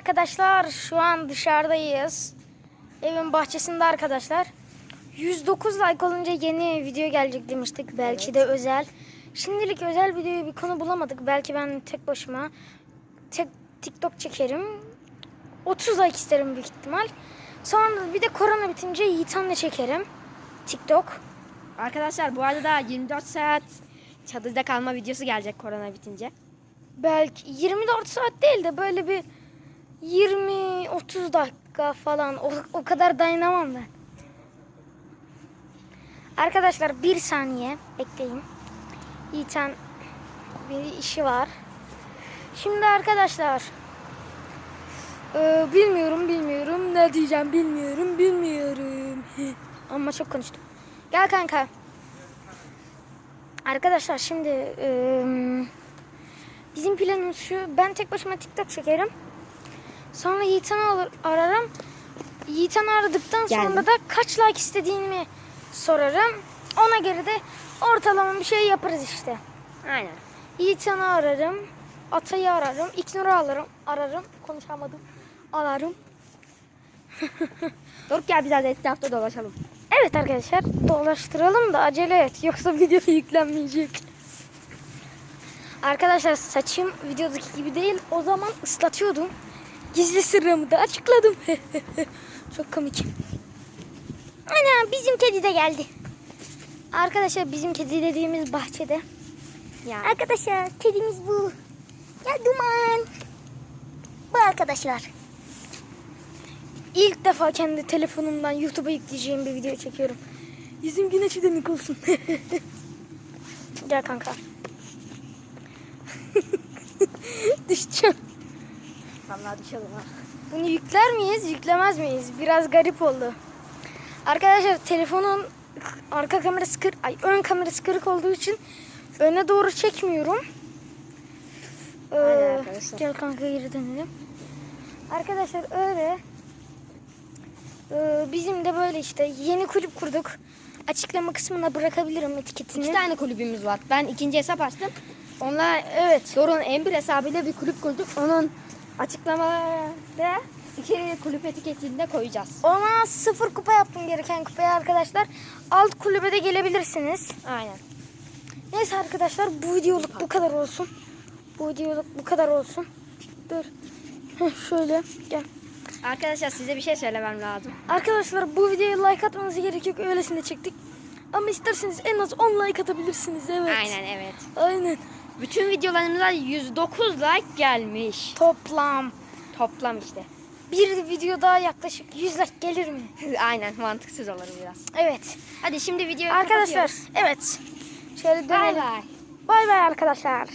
arkadaşlar. Şu an dışarıdayız. Evin bahçesinde arkadaşlar. 109 like olunca yeni video gelecek demiştik. Belki de özel. Şimdilik özel videoyu bir konu bulamadık. Belki ben tek başıma tek TikTok çekerim. 30 like isterim büyük ihtimal. Sonra bir de korona bitince Yiğitan'la çekerim. TikTok. Arkadaşlar bu arada 24 saat çadırda kalma videosu gelecek korona bitince. Belki 24 saat değil de böyle bir 20-30 dakika falan o, o kadar dayanamam ben. Arkadaşlar bir saniye bekleyin. Yiğiten bir işi var. Şimdi arkadaşlar e, bilmiyorum bilmiyorum ne diyeceğim bilmiyorum bilmiyorum. Ama çok konuştum. Gel kanka. Arkadaşlar şimdi e, Bizim planımız şu. Ben tek başıma TikTok çekerim. Sonra Yiğitan'ı ararım. Yiğitan'ı aradıktan sonra da kaç like istediğimi sorarım. Ona göre de ortalama bir şey yaparız işte. Aynen. Yiğitan'ı ararım. Atay'ı ararım. İknur'u alırım. Ararım. Konuşamadım. Ararım. Doruk gel biraz etrafta dolaşalım. Evet arkadaşlar dolaştıralım da acele et. Yoksa video yüklenmeyecek. Arkadaşlar saçım videodaki gibi değil. O zaman ıslatıyordum. Gizli sırrımı da açıkladım. Çok komik. Ana bizim kedi de geldi. Arkadaşlar bizim kedi dediğimiz bahçede. Ya. Arkadaşlar kedimiz bu. Gel duman. Bu arkadaşlar. İlk defa kendi telefonumdan YouTube'a yükleyeceğim bir video çekiyorum. Yüzüm güneş demek olsun. Gel kanka. Düşeceğim. Vallahi düşelim ha. Bunu yükler miyiz, yüklemez miyiz? Biraz garip oldu. Arkadaşlar telefonun arka kamerası kırık, ay ön kamerası kırık olduğu için öne doğru çekmiyorum. Ee, arkadaşlar. Gel kanka geri dönelim. Arkadaşlar öyle. Ee, bizim de böyle işte yeni kulüp kurduk. Açıklama kısmına bırakabilirim etiketini. İki tane kulübümüz var. Ben ikinci hesap açtım. Onunla evet Doruk'un M1 hesabıyla bir kulüp kurduk. Onun açıklamada iki kulüp etiketinde koyacağız. Ona sıfır kupa yaptım gereken kupaya arkadaşlar. Alt kulübe de gelebilirsiniz. Aynen. Neyse arkadaşlar bu videoluk bu kadar olsun. Bu videoluk bu kadar olsun. Dur. Heh, şöyle gel. Arkadaşlar size bir şey söylemem lazım. Arkadaşlar bu videoya like atmanıza gerek yok. Öylesine çektik. Ama isterseniz en az 10 like atabilirsiniz. Evet. Aynen evet. Aynen. Bütün videolarımıza 109 like gelmiş. Toplam. Toplam işte. Bir video daha yaklaşık 100 like gelir mi? Aynen mantıksız olur biraz. Evet. Hadi şimdi videoyu Arkadaşlar evet. Şöyle Bay dönelim. bay. Bay bay arkadaşlar.